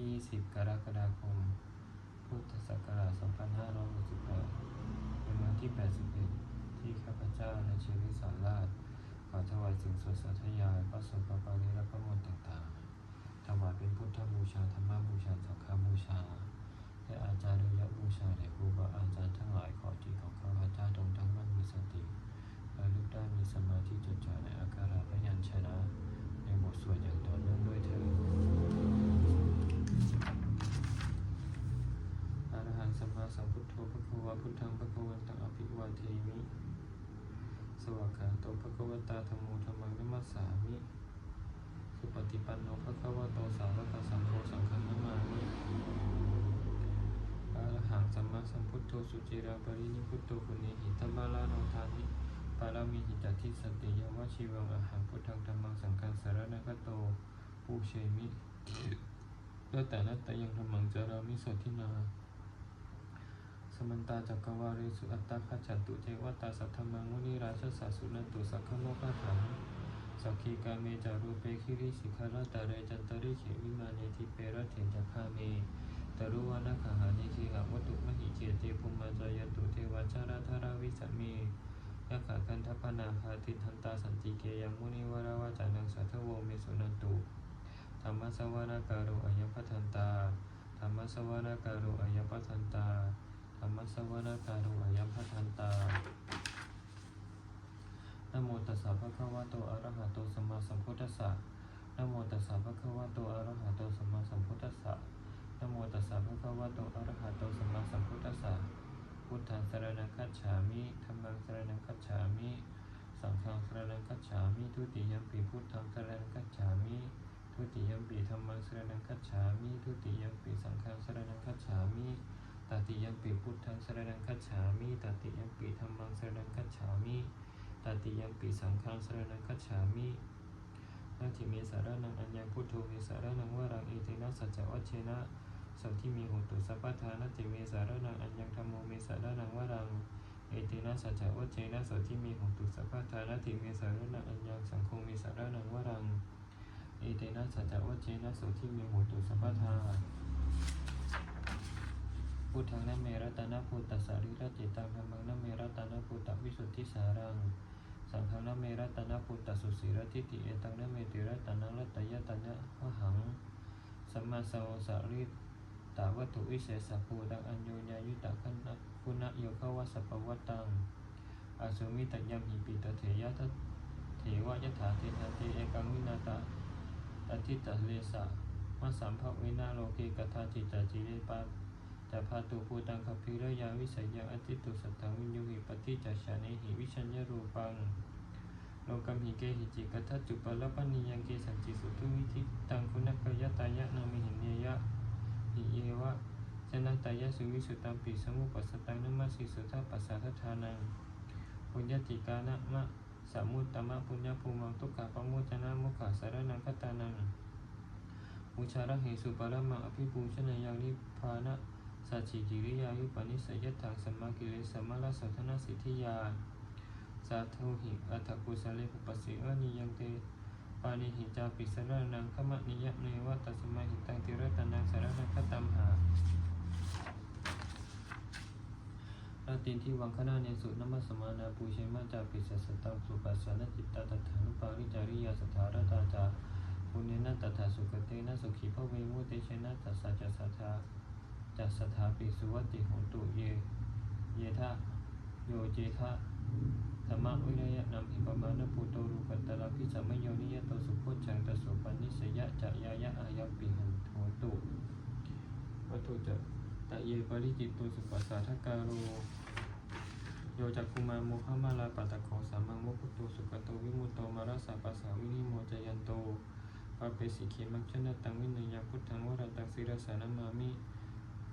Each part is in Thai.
ที่10กรกฎาคม พุทธศักราช 2568 เป็นวันที่ 81 ที่ข้าพเจ้าในชีวิตสอนราชขอถวายสิ่งสดสาธยายพระสงฆ์พระปาริและพระมนต์ต่างๆ ถวายเป็นพุทธบูชา ธรรมบูชาสังฆบูชา และอาจารย์ยบูชาแด่ครูบาอาจารย์ทั้งหลายขอจิตของข้าพเจ้าจงตั้งมั่นมีสติระลึกได้มีสมาธิจดจ่อในอาการพยัญชนะ ในบทสวดอย่างต่อเนื่องด้วยเถิดอรหังสัมมาสัมพุทโธพระควาพุทธังพระควันตังอภิวา เทมิ สวากขาโตพระควตาธรรมโมธรรมังนัมมัสสามิ สุปฏิปันโนพระควโตสาวกสังโฆสังฆนามามิอรหังสัมมาสัมพุทโธสุจิราปรินิพุตโตคุเนหิตบาลาโนทานิปารามิหิตาทิสติยวะชีวังอหังพุทธังธรรมังสังฆังสารนัคโตปูเชมิแล้วแต่นัตตยังธรรมังจารามิโสทินาส มันตาจักรวาเรสุอัตตาคจัตุเทวตาสัทธมังมุนิราชสาสุนันตุสักขโมกขัถังสักขีกาเมจารูเปคิริสิกขาราตาเรจันตริเขวิมาเนทิเประเถนจักขาเมตรุวานาคหานิเคหะวัตุมหิเจเตภุมาจายตุเทวาจาราธาราวิสเมยะขากันทัพนาคาติทันตาสันติเกยังมุนิวราวาจานังสัทธโวเมสุนันตุธรรมสวนาการโรอัยพัทันตาธรรมสวนาการโรอัยพัทันตา ธรรมสวนาการโรอัยพัทันตานโมตัสสะภะคะวะโตอะระหะโตสัมมาสัมพุทธัสสะนโมตัสสะภะคะวะโตอะระหะโตสัมมาสัมพุทธัสสะนโมตัสสะภะคะวะโตอะระหะโตสัมมาสัมพุทธัสสะพุทธังสรณังคัจฉามิธัมมังสรณังคัจฉามิสังฆังสรณังคัจฉามิทุติยมปิพุทธังสรณังคัจฉามิทุติยมปิธัมมังสรณังคัจฉามิทุติยมปิสังฆังสรณังคัจฉามิ ตติยัมปิพุทธังสรณังคัจฉามิตติยัมปิธัมมังสรณังคัจฉามิตติยัมปิสังฆังสรณังคัจฉามินาทิเมสารนังอัญญพุทโธเมสารนังวรังเอเตนะสัจจวัชเชนะสัมที่มีโหตุสัพพทานาติเมสารนังอัญญธรรมโมเมสารนังวรังเอตินะสัจจวัจเจนะสัมที่มีโหตุสัพพทานาติเมสารนังอัญญสังโฆเมสารนังวรังเอตินะสัจจวัจเจนะสัมที่มีโหตุสัพพทา พุทธังนะเมรัตนะพุตตสาริรติตังธรรมังนะเมรัตนะพุตตวิสุทธิสารัง สังฆังนะเมรัตนะพุตตสุสีรติติเอตังนะเมติรัตนังรัตยตัญะวหังสัมมาสาวสาริตาวัตถุวิเศษสัพพูตังอัญโยญายุตะคันนะคุณะโยคะวะสัพวัตตังอาสุมิตยมหิปิตเถยะทะเถวะยถาเทนะเทเอกังวินาตาอธิตะเลสะมัสสัมภวินาโลเกกทาจิตจิเรปา จะพาตุภูตังคพิระยาวิสัยยังอธิตุสัตตังวิญญูหิปฏิจัชาเนหิวิชัญญรูปังโลกัมหิเกหิจิกัตถจุปลปนิยังเกสัจจิสุตุวิธิตังคุณกยตายะนามิหินเนยะหิเยวะจนะตายะสุวิสุตัมปิสมุปัสสตังนัมมัสสิสุทธาปัสสะทธานังปุญญติกานะมะสมุตตมะปุญญภูมังทุกขะปะโมจนะมุขะสารนังคตานังบูชาระเหสุปรมังอภิปูชนียังนิพพานะ สัจจิกิริยายุปนิสัยยถังสมากิเลสมาลสัทนาสิทธิยาสาธุหิอัตถกุสเลภุปสิวะนิยังเตปานิหิจาปิสระนังขมะนิยะเนวะตัสมาหิตังติระตนังสารนังคตัมหาราตินที่วังคณาเนสุนัมสมานาปูเชมาจาปิสสตังสุปัสสนจิตตาตถานุปาริจาริยาสถารตาจาปุญญนะตถาสุกเตนะสุขีพระเวมุเตชนะตัสสะจัสสะา จัสสถาปิสุวัติโหตุเย เยทะโยเจทะธรรมวิริยะนำหิปมาณปุโตรูปัตตะพิสัมโยนิยตโตสุโคจังตสุปันนิสยะจะยายะอายปิหันโหตุวัตถุจะตะเยปริจิตตุสุปัสสะทการโรโยจักคุมาโมฆมาลาปัตตะโขสามังโมคุโตสุกโตวิมุตโตมาราสาปัสสาวินิโมจยันโตปาเปสิเขมังชนะตังวินัยยพุทธังวรตังศิรสานามามิ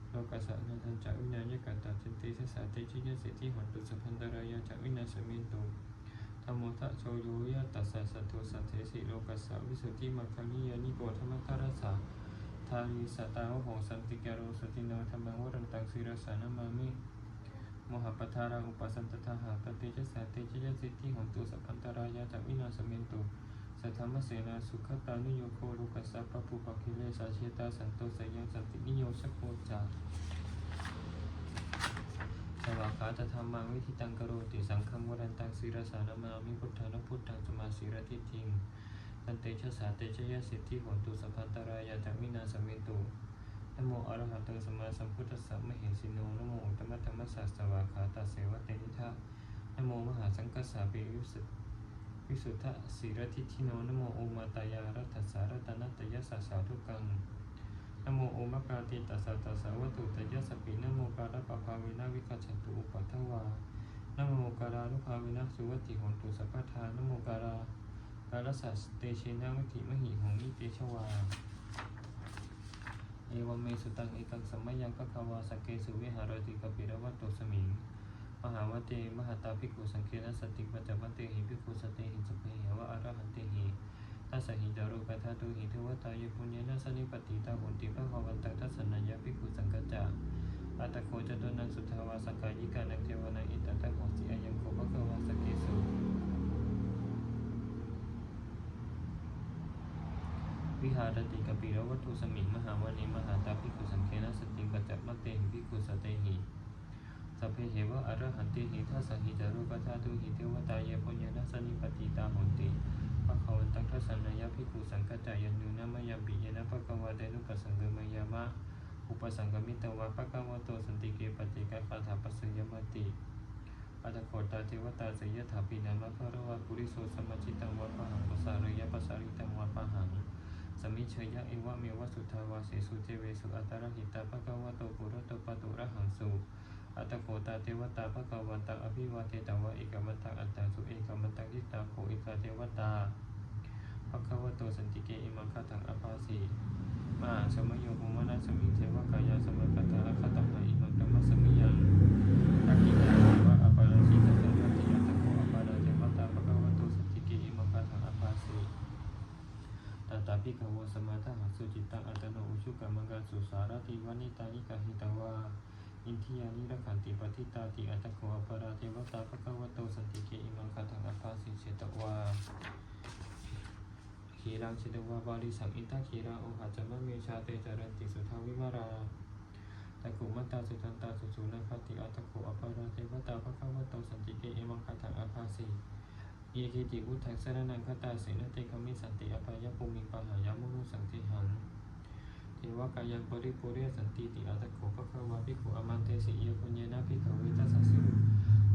โลกัสสะนันทันจะวิญญาณกัตตาจินติสสะเตชิยสิทธิหันตุสัพพันตรายาจะวินาศมินตุธรรมทะโชโยยะตัสสะสัตโตสัตเทสิโลกัสสะวิสุทธิมังคังนิยานิโกธรรมทารัสสะทาริสตาวโหสันติกาโรสตินาธรรมังวรันตังศิรสานามามิโมหปทารังอุปสันตถาหาปฏิจจสะเตชิยสิทธิหันตุสัพพันตรายาจะวินาศมินตุ สัทธรรมเสนาสุขตานุโยโคโลกัสสะปะปุปะคิเลสาเชตาสันโตสยังสันตินิโยชโคจาสวากขาตธรรมังวิธิตังกโรติสังฆังวรันตังศีรสานามามิพุทธานุพุทธังสมาสีรติทิงตันเตชะสาเตชะยะสิทธิโหนตุสัพพันตรายาจักมินาสมิตุนโมอรหะโตสัมมาสัมพุทธัสสะมเหสิโนนโมอุตตมธรรมสสสวากขาตาเสวะเตนิทะนโมมหาสังกัสสะปิวิสุ วิสุทธสีรทิทิโนนโมโอมาตายารัตถสารตนัตยสสสาทุกังนโมโอมะกาติตัสสะตัสสะวัตุตยสปินโมการะปะภาวินาวิกัจจตุอุปัทวานโมการานุภาวินาสุวัติหนตุสัพพทานโมการาการสัสเตเชนะวิธิมหิหงนิเตชวา เอวเมสุตังเอกังสมมยังพะคะวาสเกสุวิหารติกปิรวัตโตสมิง มหาวเตมหาตาภิกขุสังเคนสติปัจจวันเตหิภิกขุสเตหิสเปหิวะอรหันเตหิทัสสหิจารุปัฏฐาตุหิเทวตายปุญญนะสนิปติตาหุนติพระภวันตังทัสนัญญาภิกขุสังกัจจาอัตโคจตุนังสุทธาวาสกายิกานังเทวนาอิตตะโหสิอายังโคภควาสกเกสุวิหารติกปิรวัตถุสมิงมหาวเนมหาตาภิกขุสังเคนะสติปัจจวันเตหิภิกขุสเตหิ สัพเพเหวะอรหันติหิทัสสหิจารุปัฏฐาตุหิเทวตายปุญญนัสนิปติตาหนติภะคะวันตังทัสนัยะภิกขุสังกัจจายันยุนามยามปิยนะภะคะวะเตนุปัสสังกมยามะอุปสังกมิตวะภะคะวะโตสันติเกปติกะคาถาปัสสยมติอัตถโคตาเทวตาสยถาปินามะภะระวะปุริโสสมจิตังวะปะหังปสารยะปะสาริตังวะปะหังสมิเชยะเอวะเมวะสุทธาวาเสสุเทเวสุอัตตรหิตาภะคะวะโตปุระโตปะตุระหังสุ อัตโกตาเทวตาภะคะวันตังอภิวาเทตวะเอกมันตังอัตตังสุเอกมันตังทิตาโคเอกาเทวตาภะคะวะโตสันติเกอิมังคตังอภาสีมาสมโยภมนาสมิงเทวกายาสมัคตาลคตังหะอิมังตัมมสมิยังอาคิตาเทวะอปาราชิตตังตติยตโกอปาราเทวตาภะควโตสันติเกอิมังคตังอภาสีตตาภิกขวสมาทหสุจิตังอัตโนอุชุกรรมังกาสุสารติวานิตานิกาหิตวา อินทิยานิรักขันติปฏิตาติอัตโกอปาราเทวตาภะคะวะโตสันติเกอิมังคตังอภาสิเชตวาขีรังเชตวาบาลิสังอินทาขีราโอหัจจมะเมชาเตจารันติสุทาวิมาราตะกุมัตตาสุทันตาสุสุนัคติอัตโกอปาราเทวตาภะคะวะโตสันติเกอิมังคตังอภาสิเยกิติอุทังสรนังคตาเสนเตคมิสันติอภายภูมิปัญหายามุนุสังติหัง เทวกายังปริปุเรสันติติอัตโขภควาภิกขุอมันเตสิเยปุญเยนะภิกขเวทัสสุ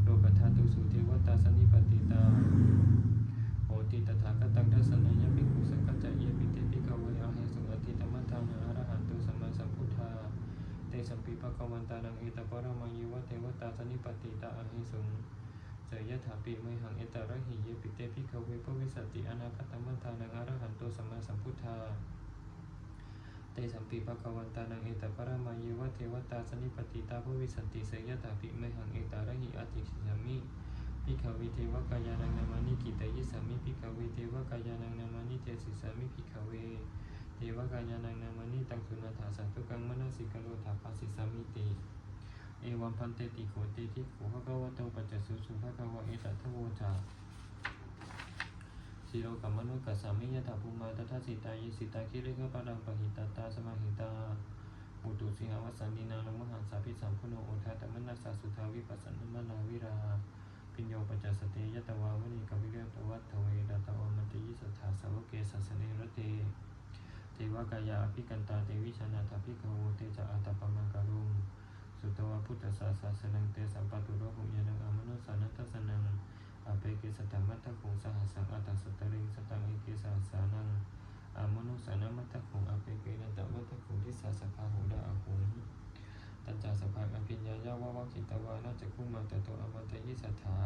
โลกัฏฐาตุสุเทวตาสนิปติตาโหติตถาคตังทัสนัยยภิกขุสังกัจจะเยปิเตภิกขเวอาเหสุอติตมัฏฐานอรหันตุสัมมาสัมพุทธาเตสัมปิภควันตานังเอตปะระมังยวะเทวตาสนิปติตาอาเหสุงเสยยถาปิไมหังเอตระหิเยปิเตภิกขเวปวิสติอนาคตมัฏฐานังอรหันตุสัมมาสัมพุทธา เตสัมปีภควันตานังเอตปะระมายวะเทวตาสนิปติตาภวิสันติเสยตาปิไมหังเอตาระหิอาติชิสามิพิขวิเทวกายานังนามานิกิตยิสามิพิขวิเทวกายานังนามานิเตสิสามิพิขเวเทวกายานังนามานิตังสุนาถาสัตตุกังมนสิกโลถาปัสสิสามิติเอวัมพันเตติโขเตทิโขภะคะวะโตปัจจสุสุภะคะวะเอตัทโวจา สิโลกัมมนุกัสสามิยถาภูมาตถาสิตายสิตาคิริกปารังปะหิตาตาสมาหิตาอุตุสิหาวัสันตินาลมหังสาพิสัมพุโนโอทาตมนัสสาสุทาวิปัสสนมนาวิราปิญโยปัจจสเตยตวาวณีกวิเรตวัตถเวดาตวมันติยิสัทธาสาวกเกสัสเนรเตเทวกายาอภิกันตาเตวิชนาถาภิกขโวเตจะอัตปมังการุงสุตวะพุทธสาสาสนังเตสัมปตุโรหุยนังอมนุสานัตสนัง อาเปเกสตัมมัตตคุงสหัสสังอัตสตริงสตังเอเกสหัสานังอามนุสานามัตตคุงอาเปเกนันตมัตตคุงทิสาสภาหุดาอาหุงตัญจาสภาอภิญญายาวาวาคิตวานาจักขุมาตโตอมันตยิสัทธา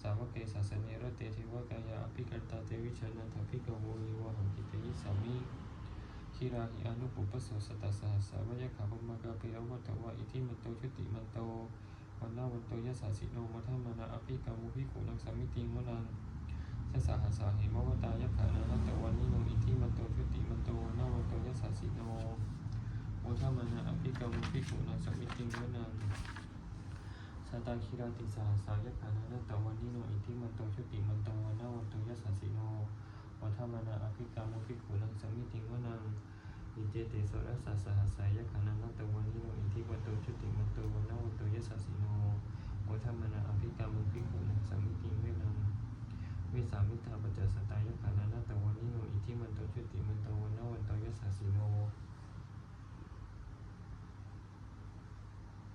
สาวกเกสสเนรเตเทวกายาอภิกันตาเตวิชนันทภิกโวยวหังกิตยิสามิคิราหิอนุปุปสโสสตัสสะสาวยะขาพมากาเปรวัตตวะอิทิมันโตชุติมันโต วันนาวันโตยะสาสิโนมัทมานาอภิกามุภิขุนังสัมมิติมุนังสสะหัสาเหมวตายะขานานัตตวันนิโนอิทิมันโตชุติมันโตวันนาวันโตยะสาสิโนมัทมานาอภิกามุภิขุนังสัมมิติมุนังสตาคิราติสาสายะขานานัตตวันนิโนอิทิมันโตชุติมันโตวันนาวันโตยะสาสิโนวัฒมานาอภิกรรมภิกขุนังสมิติงวนัง อิเจเตโสรัสสะสหัสายขันังนัตตวันนิโนอิทิวันโตชุติมันโตวันนาวันโตยสสสิโนวัฒมนาอภิกรรมุภิขุนังสมิติงเวนังวิสามิตาปัจจสตายขันังนัตตวันนิโนอิทิมันโตชุติมันโตวันนาวันโตยสสสิโน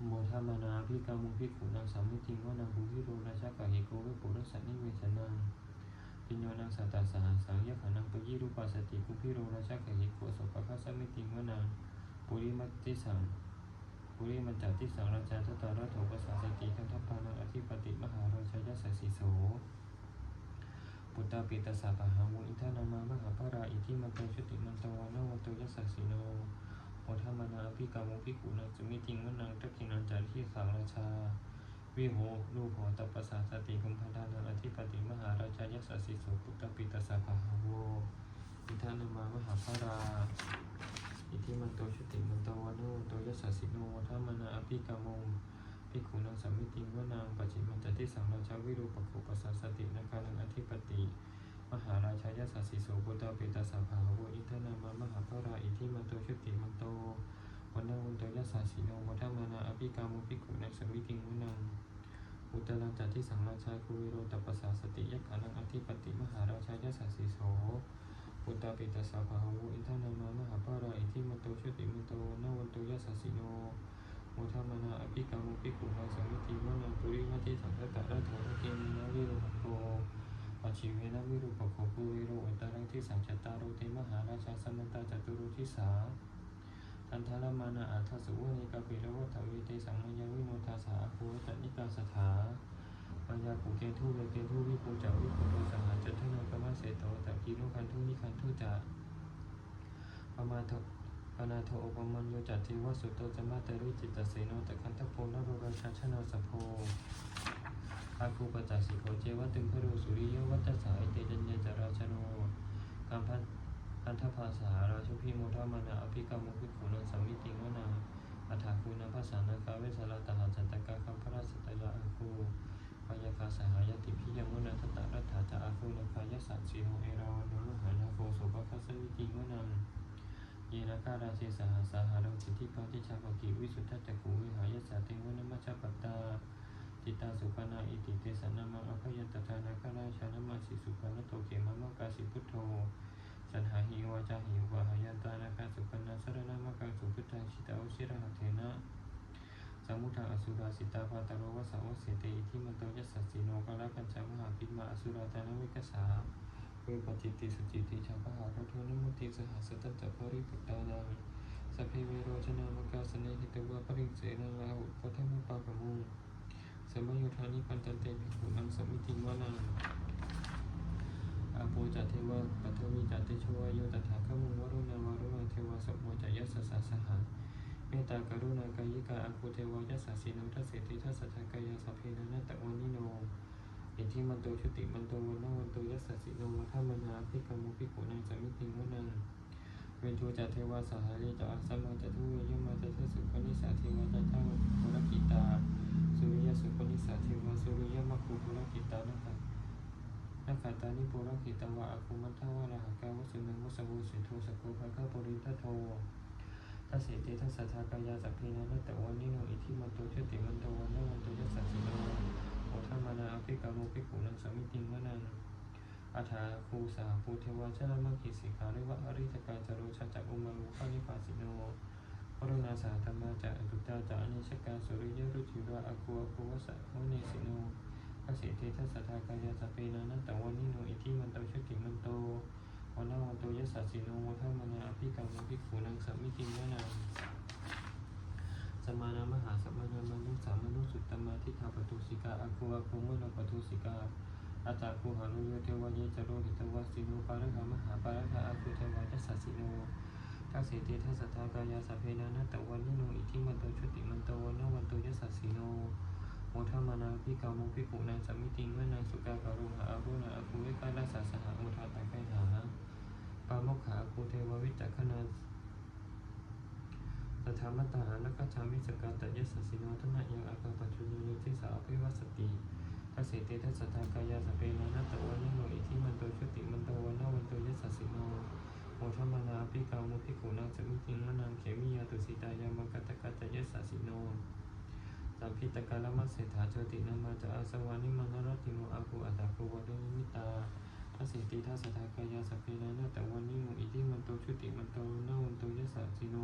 โมทามนาพิกามุพิขุนางสามิติงวานังภูพิโรราชากะหิโกเวปุรสันนิเวสนัง ปิญโยนังสัตตาสหัสสังยขานังปยิรูปัสสติภูพิโรราชากะหิโกสุปะคัสสมิติงวนังปุริมัติสังปุริมัจจติสังราชาทตาระโถปัสสาสติคันทปานังอธิปติมหาราชยสัสสิโสปุตตาปิตาสาปะหังวุอินทานามามหาภาราอิทิมันโตชุติมันตวันวันโตยัสสสิโนโอทามานาพิกามุพิกุนังสมิติงวนังทักขินันจาริสังราชา วิโหลูโหตัปสาสติกุมพันธานังอธิปติมหาราชายัสสสิโสปุตตปิตสะภาโวอิทานามามหาภาราอิทิมันโตชุติมันโตวโนโตยัสสิโนโอทามนาพิกามุพิกุนังสมิติงวนังปัจจิมันจติสังราชาวิรูปโขปัสสสตินาคานังอธิปติ มหาราชายาสัสสิโสปุตตปิตาสาภาโวอิทนามามหาภาราอิทิมันโตชุติมันโต วันนาวันโตยัสสสิโนวัฏมานาอภิกามุภิกขุนังสวิติงวนัง อุตรังจัตติสังราชาคุวิโรตปปสาสติยักขานังอธิปติมหาราชายาสัสสิโสปุตตปิตาสาภาโวอิทนามามหาภาราอิทิมโตชุติมโตนาวันโตยัสสสิโนวัฏมานาอภิกามุภิกขุนังสวิติงวนังปุริมัติสังฆตะระโถกินนาวิโรหโตปัจฉิเวนะวิรูปโขภูวิโรอุตรังที่สังจตารโรเทมหาราชาสมันตาจตุรุทิสา ทันทารมานาอาทัสสุวนิกาปิรวัฏวิเตสังมยาวิโนทาสาภูตนิกาสถาปัญญาปุเกทุเวเกทุวิปูจาวิปุโตสหจัตถนากรรมเสโตตะกีโนคันทุนิคันทุจาประมาทปนาโทโอปมันโยจัตติวสุโตจมาตริจิตตเสโนตะคันทโพนโรราชาชนาสโพอาคูปจักสิโกเจวะตึงพรูสุริยวัตสายเตจัญญจราชโนกัมพัน พันธภาษาราชพิโมทมานาอภิกรรมุภิขุนังสมมิติงวนาอัฏฐาคูนัภาษานาคาเวสลาตหาจันตกาคัมพระสตยาอาคูปยาคาสหายติพิยมุนาทตะรัตถาจะอาคูนาคายสัตสีโหเอราวันโนมหานาโคโสภคัสสมิติงวนังเยนาคาราเชสหาสหารังสิทธิปาติชาปกิวิสุทธัจจกูวิหายสัตติวนัมัชปัตตาจิตาสุปนาอิติเตสนามาอภยันตทานาคาราชานามาสิสุปนโตเขมามกาสิพุทโธ สันหาหิวาจาหิวาหายันตานาคาสุปนาสรณามากาสุพุทธังชิตาอุชิระหะเทนะสมุทาอสุราสิตาภาตโรวะสาวเสตอิทิมันโตยัสสสิโนกาลกัญจามหาปิมาอสุราตานาวิกสาเวปจิตติสุจิติชาพหารโทนมุติสหัสตันตภริปุตตานังสัพเพเวโรชนามกาสเนหิตวะปริเสนาลาหุปทมุปปากมุงสมยุทธานิปันตันเตภิกขุนังสมิติวานัง อาโปจัตเทวะปัทวีจัตเตชวโยตถาคมุงวรุณาวารุณาเทวะสมโมจยัสสะสะสหะเมตตากรุณากายิกาอาคูเทวยัสสะสีโนทัสเสติทัสสะทกายาสัพเพนะนัตตะวันิโนอิทิมันโตชุติมันโตวันนวันโตยัสสะสีโนวัฏมนาภิกขมุภิกขุนังสมิติงวานังเวนทูจัตเทวะสหาริจะอัสสมาจัตุยมาจัตสุปนิสาเทวะจัตตาวะภรกิตาสุริยสุปนิสัตถิวาสุริยมัคคุปุรกิตานะคะ นักขัตตานิปุรกิตวะอาคุมัทธาวะระหะกาวะสุนังวสวุสิโทสกโกภะคะปุริทัโททัสเสติทัสสะทากายาสัพพนะนัตตะวันนิโนอิทิมันโตชติมันโตวันนวันโตยัสสะสิโนโอทามานาอภิกามุภิกขุนังสมิติงวนังอาถาคูสาภูเทวาชนะมัคคิสิกาเรวะอริตกาจโรชะจักอุมารุขานิปาสิโนกรุณาสาธรรมาจะอตุตาจะอนิชกาสุริยรุจิระอาคูอาคูวสะโมเนสิโน ภเสเททัสสะทากายาสเปนานัตตะวันนิโนอิทิมันโตชุติมันโตวันนาวันโตยัสสะสิโนวัฏมนาอภิกรรมภิกขุนังสัมมิติวนาสมานามหาสมานามนุสามนุสุตตมาทิฏฐาปตุสิกาอาคูอาคูมโนปตุสิกาอาตาคูหารุโยเทวะเยจโรหิตวะสิโนปาระหามหาปาระหาอาคูเทวะยัสสะสิโนทักเสติทัสสะทากายาสเพนานัตตะวันนิโนอิทิมันโตชุติมันโตวันนวันโตยัสสะสีโน โมทามานาพิกามุพิปุนังสัมมิติงเวนางสุกากาลุหาอารุณาอาคุเวกาลาสาสหะโมทาตังไกหาปาโมกขาคูเทววิจักขณาตถามตาหานักขจามิสกาตยสสะสีโนทนะยังอากาปัจจุโยโยทิสาอภิวัสติทัสเสสิเตทัสสะทากายาสเพนานัตตะวันนิโนอิทิมันโตชุติมันโตวันนวันโตยสสิโนโมทมนาภิกามุภิกขุนังสมิติงมะนังเขมิยาตุสิตายามังกัตตะกัตยสสะสิโน สัมพิตกาลมัสเสถาโจตินามาจะอาสวานิมังนรติโมอาภูอัตตาภูวะดนิมิตาทัสสิติทัสสะทากายาสพเพนานัตตะวันนิโนอิทิมันโตชุติมันโตวันาวันโตยัสสะสิโน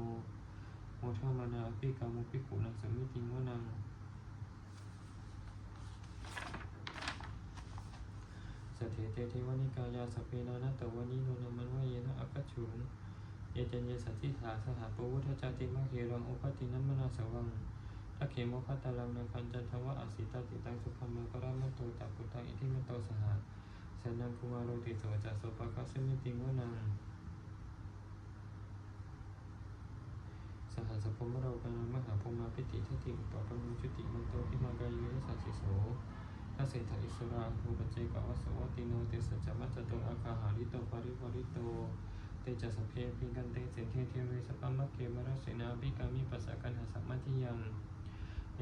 โมทมานาภิกามุภิกขุนังสมิติงวนังสเถเตเทวนิกายาสพเพนานัตตวานิโนนามันวะเยนะอัคคชุงเยจันเยสัทธิถาสถาปวุทธจาติมะเขรังอุปตินัมมนาสวัง ทักเขโมคตาลังนังคันจันทวะอสิตาติตังสุขมังกรามันโตตาปุตังอิทิมโตสหะสนังคุมาโรติโสจัสโสปะคะสมิติงวนังสหัสพมเรากนังมหาพมาพิติทิติอุปปนุจุติมันโตพิมากายุสัสิโสทัสเศถาอิสราภูปเจกวัสวติโนเตสัจจมัจจโตอาคาหาริโตปริวาริโตเตจัสสพเพปิกันเตเสเทเทเวสปัมมะเกมรสเสนาภิกามิปัสสะกันหาสัมมัติยัง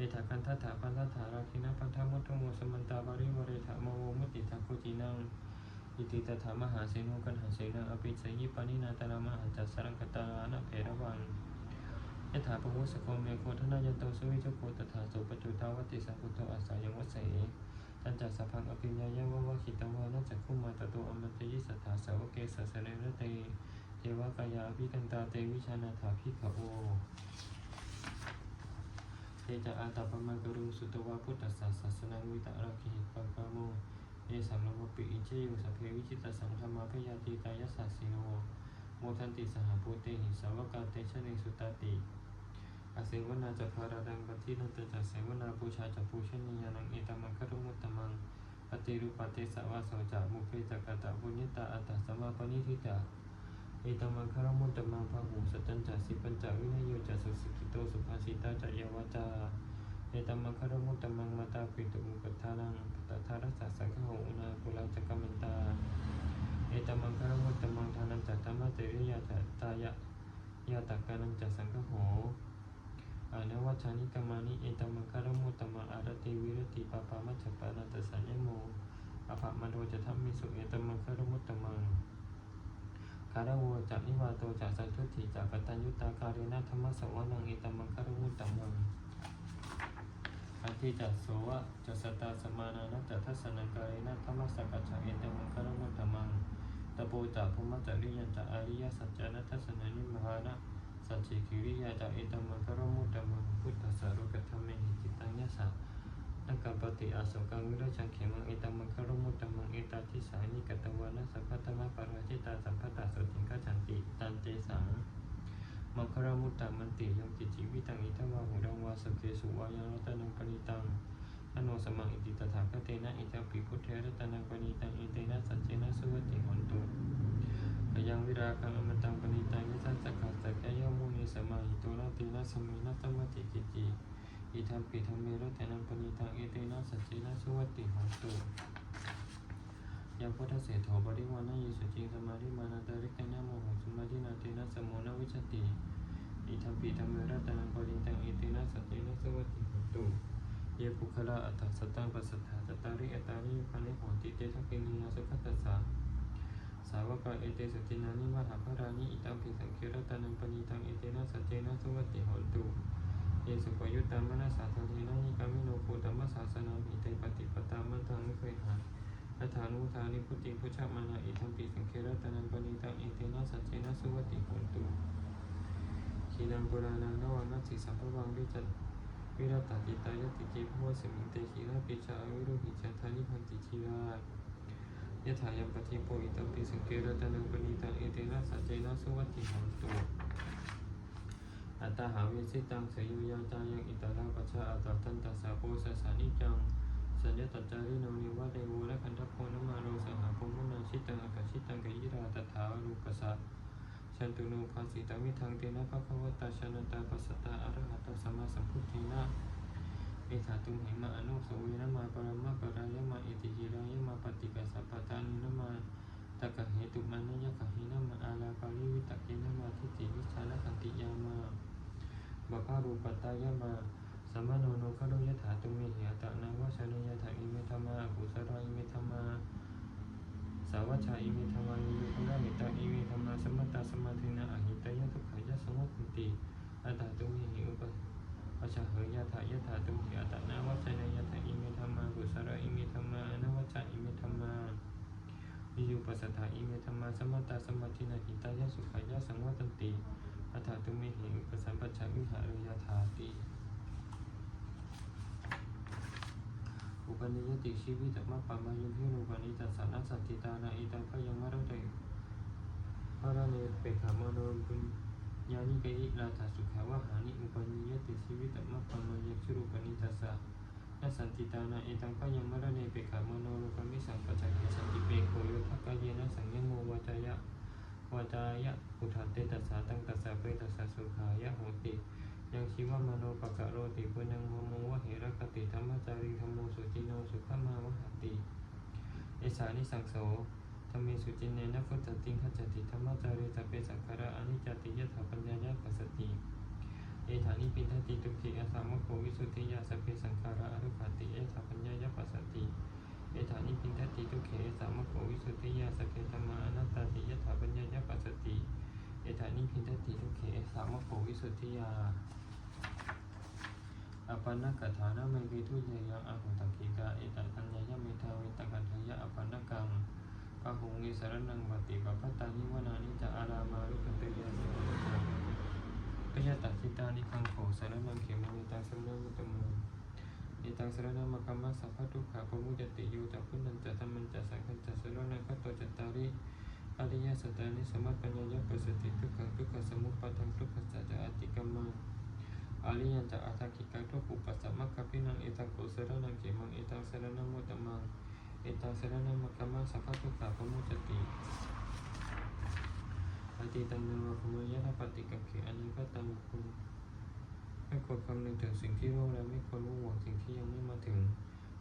เอถากันทัตถาปันทัตถาราคินะปันทามุตโตโมสมันตาบาริวเรถาโมโวมุติทาโคจินังอิติตถามหาเสนุกันหาเสนาอภิเสยิปานินาตนามหาจัสสรังกตานะเพระวังยถาปวุสโกเมโคทนายโตสุวิจุโกตถาสุปจุตาวติสัพุโตอาสายังวเสตันจัสสะพังอภิญญายะวะวะขิตวานัจจคุมาตโตอมันตยิสัทธาสาวเกสัสเนรเตเทวกายาภิกันตาเตวิชานาถาภิกขโอ เตจะอาตาปมากรุงสุตวาพุทธสสะศาสนังวิตาราคิปังกาโมเยสัมลวปิอิเจโยสัพเพวิจิตตสังธรรมาพยาติตายสสสิโน โมทันติสหภูเตหิสาวกาเตชะเนสุตติอาเสวนาจะพาราดังปฏินันตจัสเสวนาปูชาจะปูชนียานังเอตมังคารุมุตตมังปฏิรูปเตสวะโสจะมุเพจักตะบุญญตาอัตตสมาปณิทิตา เอตมังคารมุตตมังพหูสตัญจะสิปัญจวินโยจะสุสิกิโตสุภาสิตาจะยวาจาเอตมังคารมุตตมังมาตาปิตุอุปทานังตถารัสสะสังฆโหอุณาปุราจักมันตาเอตมังคารมุตตมังทานังจัตตมะเตริยาจัตตายะยาตักกานังจัตสังฆโหอานวัชานิกามานิเอตมังคารมุตตมังอารติวิรติปปามัจจปานัตสัญญโมอภะมโนจะทัมมิสุเอตมังคารมุตตมัง คารโวจากนิวาโตจักสัตุติจักกตัญญุตาการีนาธรรมสวนังเอตมังคารมุตตมังอันที่จัดโสวะจัสสตาสมานานัตตทัสนกาเรนะธรรมสกัจฉเอตมังคารมุตตมังตโปจักภูมจริยันจะอริยสัจจานัตทัสนานิมหานะสัจจิกิริยาจะเอตมังคารมุตตมังพุทธสารุกัตถเมหิจิตังยะสะนักกัปปติ อาสกังวิราชังเขมังเอตังมังคารมุตตมังเอตาทิสานิกตวานะสัพพะตมะปาราจิตาสัพพะตาสุติงกัจฉันติตันเตสังมังคารมุตตะมันติยมติจิวิตังอิทวาหุรังวาสเกสุวายังรัตนังปณิตังอโนสมังอิติตถาคเตนะอิทปิพุทเทรัตนังปณิตังอิเตนะสัจเจนะสุวัติหนตุกยังวิราคังอมตังปณิตังยิสัสสะกัสสะแกยมุนีสมาหิโตนะเตนะสมินะตมติกิจิ อิทัปปิธรรมเมรัตนังปณิตังเอิเตนะสัจเจนะสุวัติหนตุยังพุทธเสโถบริวานะเยสุจิงสมาธิมานาตาริกนะโมโหสมาธินาเตนะสมโมนวิชติอิทัมปีธรรมรัตนังปริตังเอิเตนะสัจเจนะสวัติหุตุเยปุคละอัตถสตังปัสสถาจตาริอัตตาริปันิโหติเตทักขินีนาสุขตัสสะสาวกะเอเตสตินานิมหาภารานิอิตัมปิสังคิรัตนังปณิตังเอิเตนะสัจเจนะสวัติหุตุ เยสุปยุตตามนัสสาทะเลนะยิกามิโนโคตมะสาสนามิเตปฏิปตามันตังไม่เคยหาอัฐานุทานิพุติพุชามานาอิทัมปิสังเครัตนังปณิตังเอเตนะสัจเจนะสุวติโหตุขีนังปุรานังนวังนัสสิสัพพวังวิจัตวิรัตติตายติเกภวสมิงเตขีราปิชาอวิโรหิจันทานิพันติชีรายะถายัมปฏิโปอิตัมปิสังเครัตนังปณิตังเอเตนะสัจเจนะสุวติโหตุ อัตตาหาเวสิตังเสยุยาจายังอิตาลาปัชาอัตตันตัสสะโพสสานิจังสัญญาตัจจาริโนนิวะเดโวและคันทโพนมาโรสหพมุนาชิตังอากาชิตังกยิราตถารูปสัสชันตุโนภาสิตามิทังเตนะภะคะวตาชนะตาปัสสตาอรหัตสัมมาสัมพุทธีนะเอถาตุหิมะอนุสเวนะม ปัตตายะมาสัมมาโนโนคโรยถาตุเมหิอัตตะนังวะชานิยถาอิเมธรรมากุชาอิเมธรรมายุยุคนามิตาอิเมธรรมาสมมตาสมาธินาอหิตายะทุกขายะสมุติติอัตตาตุมิหิอุปปัชชะเหยะถายะถาตุมิอัตตนาวัจนยะถาอิเมธรรมากุสระอิเมธรรมานวัจจะอิเมธรรมาวิยุปัสสถาอิเมธรรมาสมมตาสมาธินาหิตายะสุขายะสังวัตันติ อัตถาตุมิหิอุปสัมปชชะวิหารยะถาติอุปนิยติชีวิตมะปามายุพิรูปนิตัสสานัสสัตติตานาอิตังพยังมะระเตพระเนเปขามโนปุญญานิเกอิลาทัสสุขาวหานิอุปนิยติชีวิตมะปามายุพิรูปนิตัสสานัสสัตติตานาอิตังพยังมะระเนเปขามโนรูปมิสังปจักขิสันติเปโคโยทักกายเยนะสังยโมวาจายะ วาจายะอุทัตเตตัสสาตังตัสสะเปตัสสะสุขายะโหติยังชีวมโนปะกะโรติปุญญังโมโมวะเหระคติธรรมจารีธรรมโมสุจิโนสุขมาวหติเอสานิสังโสธรรมิสุจินเนนะพุทธติงขจติธรรมจารีตเปสังคาระอนิจจติยถาปัญญายะปัสสติเอฐานิปินทติตุขิอาสามโควิสุทธิยาสเพสังคาระอรุขติเอถาปัญญายะปัสสติ เอฐานิปินทติตุเขสามโควิสุทธิยาสเพธรรมานัตตติยถาปัญญายะปัสสติเอฐานิพินทติทุเขสามโขวิสุทธิยาอปันนกถานะเมกิทุเยยังอาหุตังกีกาเอตัตัญญายะเมทาวิตังกัทยะอปันนกังปะหุงอิสรนังบัติปะพัตตานิวนานิจะอารามารุกันเตยะสิปยตัสสิตานิคังโขสารนังเขมานิตังสมนังมุตตมุ นิตังสรนังมะกัมมะสัพพะทุกขะปมุจติโยจักพุนันจะธรรมันจะสังฆันจะสรนังคัตโตจัตตาริอริยสัจจานิสมัปปัญญายปัสสติทุกขังทุกขสมุปปาทังทุกขสัจจะอติกัมมังอริยันจะอัตถกิกังทุกอุปสัมมะคัพพินังเอตังโกสรนังเขมังเอตังสรนังมุตตมังเอตังสรนังมัคคัมมังสัพพะทุกขะปมุจติอติตังนวะขโมยะทัปฏิกังเขอันนี้ก็ตังคุณ ไม่ควรคำนึงถึงสิ่งที่ร่วงแล้วไม่ควรมุ่งหวังสิ่งที่ยังไม่มาถึง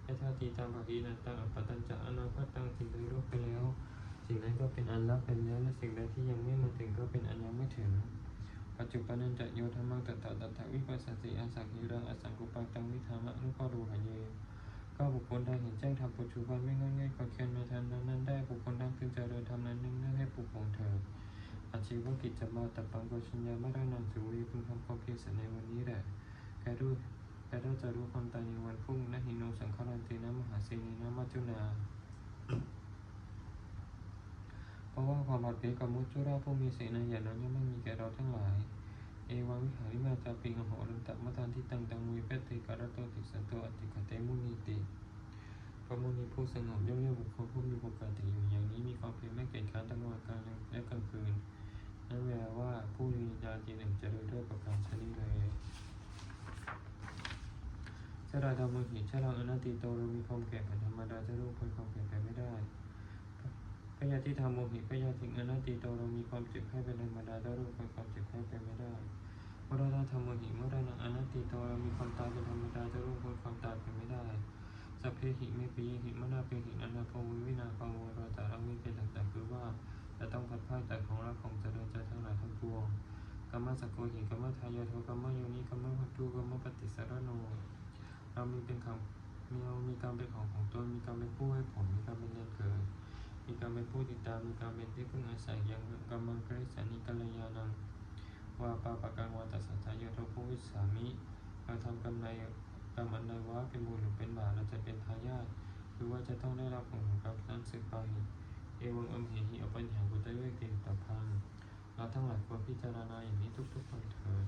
ยะธาตีตามภาคีนันตังอัปตัญจะอนาคตังสิ่งใดรู้ไปแล้ว สิ่งนั้นก็เป็นอันรับเป็นแล้วและสิ่งใดที่ยังไม่มาถึงก็เป็นอันยังไม่ถึงปัจจุบันนันจะโยธรรมังตถาตถาวิปัสสติอาสังหิรังอสังกุปังตังวิธามะนุปารูหะเยก็บุคคลใดเห็นแจ้งทำปัจจุบันไม่ง่ายก็เคียนใน กิจจะมาตปังกชัญญามรณังสุวีพึงทำความเพียรเสร็จในวันนี้แหละแค่รู้แค่เราจะรู้ความตายในวันพรุ่งนะหิโนสังขารนเตนะมหาเสนีนะมัจจุนาเพราะว่าความผัดเปกับมุจจุราผู้มีเสนาอย่างนั้นย่อมไม่มีแก่เราทั้งหลาย เอวังวิหาริมาจาปิงอโหรันตะมะทานที่ตังตังมุยเปติการโตติสันโตอติกเตมุนีติพระมุนีผู้สงบย่อมเรียกบุคคลผู้มีปกติอยู่อย่างนี้มีความเพียรไม่เกียจค้านทั้งวันกลางและกลางคืน นั่นแปลว่าผู้มีญาณทีหนึ่งจะเดินด้วยประการชนิดเลยชราดามุหิชราอนัตติโตเรามีความแก่เป็นธรรมดาจะรู้พ้นความแก่ไปไม่ได้พยาธิธรรมโมหิพยาธิอนัตติโตเรามีความเจ็บไข้เป็นธรรมดาจะรู้พ้นความเจ็บไข้ไปไม่ได้มรณะธรรมโมหิมรณะอนัตติโตเรามีความตายเป็นธรรมดาจะรู้พ้นความตายไปไม่ได้สัพเพหิเมปิยหิมนาเปหิอนาภวิวินาภาวโรตารังวิเป็นต่างๆคือว่า จะต้องพัดพลาดจากของรักของเจริญใจทั้งหลายทั้งปวงกรรมสกโกหิกรรมทายาโทกรรมโยนิกรรมวัตุกรรมปฏิสารโน เรามีเป็นของมีเรามีกรรมเป็นของของตนมีกรรมเป็นผู้ให้ผลมีกรรมเป็นเดือนเกิด มีกรรมเป็นผู้ติดตามมีกรรมเป็นที่พึ่งอาศัยยังกรรมังกริสานิกัลยานังวาปาปะกังวาตัสสะทายโทผู้วิสามิเราทำกรรมในกรรมอันใดว่าเป็นบุญหรือเป็นบาปเราจะเป็นทายาทหรือว่าจะต้องได้รับผลของกรรมนั้นสืบไป เอวังอัมเหหิอปัญหาบุตรเวกติตพังเราทั้งหลายควรพิจารณาอย่างนี้ทุกๆคนเถิด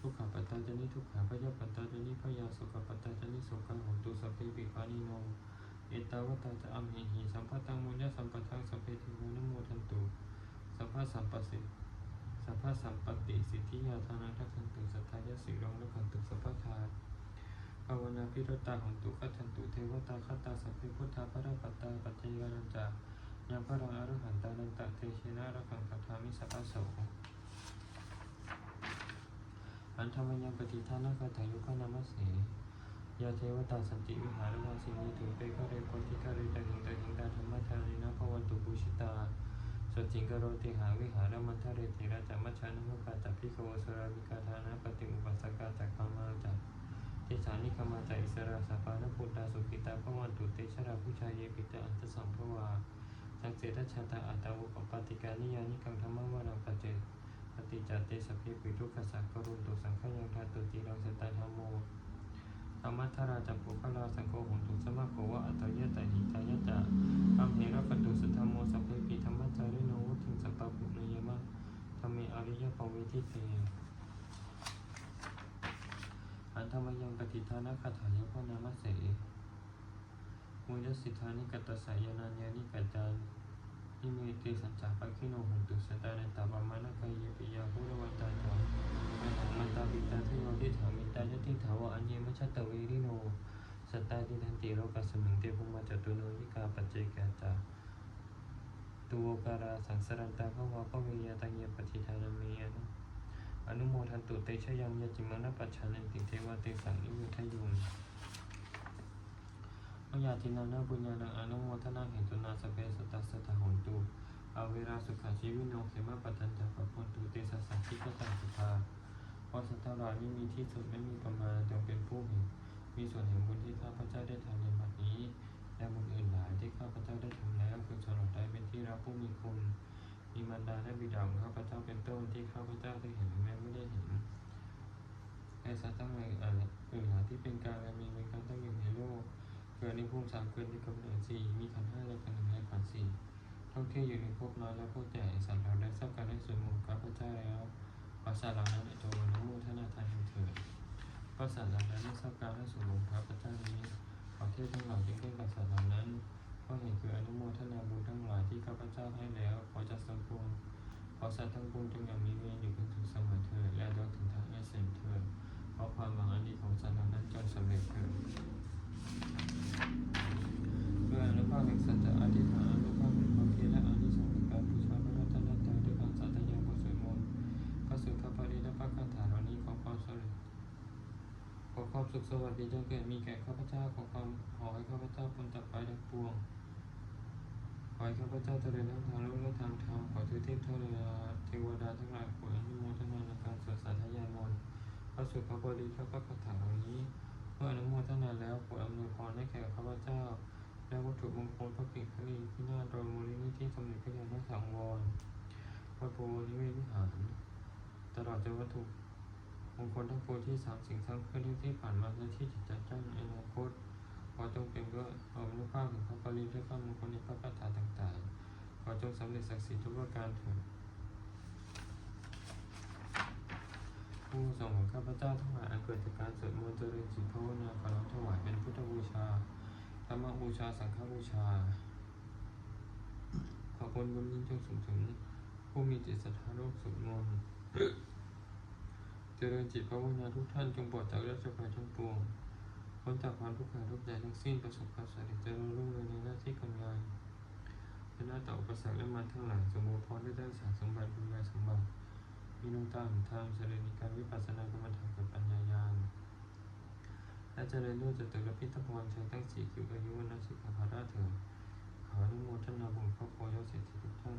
ทุกขาปัตตาจนิทุกขาพยาปัตตาจนิพยาสุขปัตตาจนิสุขังหตุสัพเพปิปานิโนเอตาวตาจะอัมเหหิสัมปัตังมุญญสัมปทังสัพเพทิโมนโมทันตุสัพพะสัมปสิสัพพะสัมปติสิทธิยาทานังทักขันตุสัทธายสิรองละขันตุสัพพะทา ภาวนาพิรตาหันตุขัตันตุเทวตาขัตตาสัพเพพุทธาพระปัตตาปัจจยานันจายังพระรังอรหันตานันตะเทเชนะระขังคัทามิสัพพะโสอันธรรมยังปฏิทานาคาถายุคานามัสสียาเทวตาสันติวิหารวาสินีถึงเปกะเรโพธิกะเรตะหิงตะหิงตาธรรมทานินะภวันตุปุชิตาสติงกโรติหาวิหารมัทเรติราจามัชานุกาจัพิโกสรามิกาทานะปฏิอุปัสสกาจักขามาจัก ทิสานิกมาจักอิสราสปานพุตตาสุขิตาภวันตุเตชราผู้ชายเยปิตาอันตสัมภวาสังเสตชาตาอัตตาวุปปติกานิยานิกังธรรมวานังปัจเจปฏิจจเตสพเพปิทุกขสักกรุณตุสังขยังทาตุติรังสตาธรรมโมธรรมัทราจักปุคลาสังโฆหุตุสมะโกวะอัตตยะตหิตายะจะอัมเหระปตุสัทธโมสัพเพปิธรรมจาริโนวุติงสัพพะปุเนยมะธรรมเมอริยปเวทิเต ธรรมยังปฏิทานะคาถายะพนามะเสมุยสิทธานิกัตตสายานัญญานิกัจจานิเมติสัจจาปะคิโนหุนตุสตานันตาปะมานะกายเยปิยาภูรวันตาจาอันถังมันตาปิตาทิโยทิถามิตายะทิถาวะอัญเยมะชัตตเวริโนสตตาติทันติโลกัสสมิงเตภุมาจตุโนวิกาปัจเจกาจาตุโวการาสังสรันตาภวะภเวยาตังเยปฏิทานามีอนุ อนุโมทันตุเตชะยังยจิมานะปัจฉานันติเทวะเตสังนิยุทยุงมยาตินานาบุญญาณังอนุโมทนาเหตุนาสเปสตัสสะทะหนตุอาเวราสุขาชีวิโนเขมะปัตตันจะปะพนตุเตสสสังคิกตังสุภาเพราะสัตว์ลายไม่มีที่สุดไม่มีประมาณจงเป็นผู้เห็นมีส่วนแห่งบุญที่ข้าพเจ้าได้ทำในบัดนี้และบุญอื่นหลายที่ข้าพเจ้าได้ทำแล้วคือสำหรับได้เป็นที่รักผู้มีคุณ มีมารดาและบิดาของข้าพเจ้าเป็นต้นที่ข้าพเจ้าได้เห็นหรือแม้ไม่ได้เห็นไอสัตว์ทั้งหลายอะไรอื่นหาที่เป็นการและมีเป็นการตั้งอยู่ในโลก เกิดในภูมิสามเกิดในกำเนิดสี่มีขันห้าและขันหนึ่งและขันสี่ท่องเที่ยวอยู่ในภพน้อยและภพใหญ่สัตว์เราได้ทราบการได้ส่วนหมู่ข้าพเจ้าแล้วภาษาเหล่านั้นในตัวนุโมทนาทานเถิดภาษาเหล่านั้นได้ทราบการได้ส่วนหมู่ข้าพเจ้านี้ขอเทพทั้งหลายจึงได้กับสัตว์เหล่านั้น เพราะเห็นคืออนุโมทนาบุญทั้งหลายที่ข้าพเจ้าให้แล้วขอจัดสมบูรณ์ขอสัตว์ทั้งปวงจงอย่างมีเวรอยู่เป็นสุขเสมอเถิดและดวงถึงทางให้เสมเถิดขอความหวังอันดีของสัตว์เหล่านั้นจงสำเร็จเถิด สุขสวัสดีจงเกิดมีแก่ข้าพเจ้าขอความขอให้ข้าพเจ้าพ้นจากไปทั้งปวง ขอให้ข้าพเจ้าเจริญทั้งทางโลกและทางธรรมขอทวเทพเทวดาเทวดาทั้งหลายขออนุโมทนาในการสวดสาธยายมนต์พระสุภาพริและพระคาถาเหล่านี้เมื่ออนุโมทนาแล้วโปรอำนวยพรให้แก่ข้าพเจ้า และวัตถุมงคลพระปิฎกพระลีพินาศโดยมูลนิธิสมเด็จพระยาณสังวรวัดโพนิเวศวิหารตลอดจนวัตถุ มงคลทั้งปวงที่สามสิ่งสามเครื่องที่ผ่านมาและที่จะจัดจ้างในอนาคตขอจงเป็นด้วยออนุภาพของพระปริและพระมงคลในพระคาถาต่างๆ ขอจงสำเร็จศักดิ์สิทธิ์ทุกประการเถิดผู้ส่งของข้าพเจ้าทั้งหลายอันเกิดจากการสวดมนต์เจริญจิตภาวนาขอน้อมถวายเป็นพุทธบูชาธรรมบูชาสังฆบูชา ขอผลบุญยิ่งจงสูงถึงผู้มีจิตศรัทธาโลกสวดมนต์ เจริญจิตภาวนาทุกท่านจงปลอดจากรัศภัยทั้งปวงพ้นจากความทุกข์กายทุกข์ใจทั้งสิ้นประสบความสำเร็จเจริญรุ่งเรืองในหน้าที่การงานชนะต่อประสรรคและมันทั้งหลายสมบูรณ์พร้อมด้วยด้านสารสมบัติคุณงามสมบัติมีนุ่งตาหนทางเจริญในการวิปัสสนากรรมฐานกับปัญญายาณและเจริญรุ่งจะตุรพิทักษ์พรชัยตั้งสี่คิวอายุวันนักศึกษาพระราเถิดขออนุโมทนาบุญครอบครัวยศเศรษฐีทุกท่าน